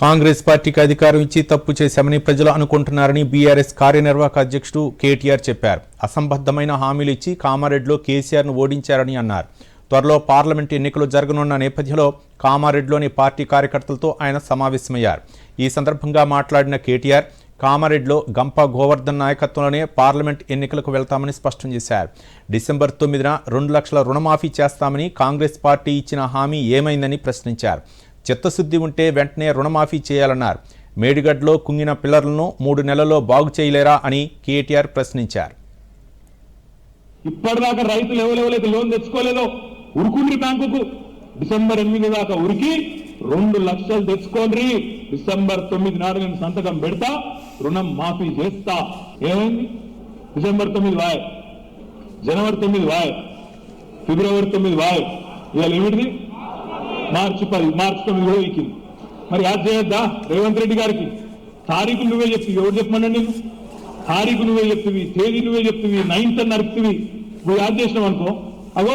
కాంగ్రెస్ పార్టీకి అధికారం ఇచ్చి తప్పు చేశామని ప్రజలు అనుకుంటున్నారని బీఆర్ఎస్ కార్యనిర్వాహక అధ్యక్షుడు కేటీఆర్ చెప్పారు. అసంబద్ధమైన హామీలు ఇచ్చి కామారెడ్డిలో కేసీఆర్ను ఓడించారని అన్నారు. త్వరలో పార్లమెంట్ ఎన్నికలు జరగనున్న నేపథ్యంలో కామారెడ్డిలోని పార్టీ కార్యకర్తలతో ఆయన సమావేశమయ్యారు. ఈ సందర్భంగా మాట్లాడిన కేటీఆర్ కామారెడ్డిలో గంప గోవర్ధన్ నాయకత్వంలోనే పార్లమెంట్ ఎన్నికలకు వెళ్తామని స్పష్టం చేశారు. డిసెంబర్ తొమ్మిదిన రెండు లక్షల రుణమాఫీ చేస్తామని కాంగ్రెస్ పార్టీ ఇచ్చిన హామీ ఏమైందని ప్రశ్నించారు. చిత్తశుద్ధి ఉంటే వెంటనే రుణమాఫీ చేయాలన్నారు. మేడిగడ్లో కుంగిన పిల్లర్లను మూడు నెలల్లో బాగు చేయలేరా అని కేటీఆర్ ప్రశ్నించారు. ఇప్పటిదాకా రైతులు ఎవరెవరైతే లోన్ తెచ్చుకోలేదో ఉరుకుండ్రి బ్యాంకుకు డిసెంబర్ ఎనిమిది దాకా ఉరికి రెండు లక్షలు తెచ్చుకోండి డిసెంబర్ తొమ్మిది నాడు నేను సంతకం పెడతా రుణం మాఫీ చేస్తా. ఏమైంది? డిసెంబర్ తొమ్మిది వాయ్ జనవరి తొమ్మిది వాయ్ ఫిబ్రవరి తొమ్మిది వాయ్ ఇవాళ ఏమిటిది? మార్చి పది మార్చి తొమ్మిది కూడా మరి యాద్ చేయొద్దా రేవంత్ రెడ్డి గారికి తారీఖులు నువ్వే చెప్తి ఎవరు చెప్పమన్నా నేను తారీఖు నువ్వే చెప్తివి తేదీ నువ్వే చెప్తివి నైన్త్ అని నువ్వు యాద్ చేసినావు అనుకో. అగో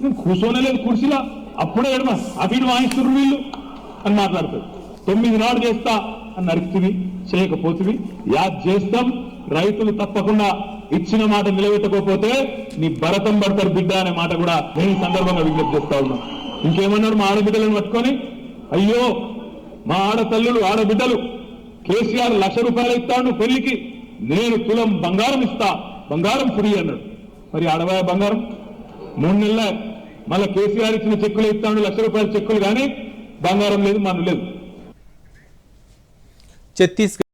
నేను కూర్చోనే లేదు కుర్చీలా. అప్పుడే ఎడమ అభిడు వాయిస్తున్నారు వీళ్ళు అని మాట్లాడతారు. తొమ్మిది నాడు చేస్తా అని నడుపుతుంది చేయకపోతుంది యాద్ చేస్తాం రైతులు తప్పకుండా ఇచ్చిన మాట నిలబెట్టకపోతే నీ భరతం పడతారు బిడ్డ అనే మాట కూడా నేను సందర్భంగా విజ్ఞప్తి చేస్తా ఉన్నాను. ఇంకేమన్నాడు మా ఆడబిడ్డలను పట్టుకొని? అయ్యో మా ఆడతల్లులు ఆడబిడ్డలు కేసీఆర్ లక్ష రూపాయలు ఇస్తాడు పెళ్ళికి. నేను తులం బంగారం ఇస్తా బంగారం ఫ్రీ అన్నాడు. మరి ఆడవాయ బంగారం? మూడు నెలల మళ్ళీ కేసీఆర్ ఇచ్చిన చెక్కులు ఇస్తాడు లక్ష రూపాయల చెక్కులు కానీ బంగారం లేదు మనం లేదు. ఛత్తీస్గఢ్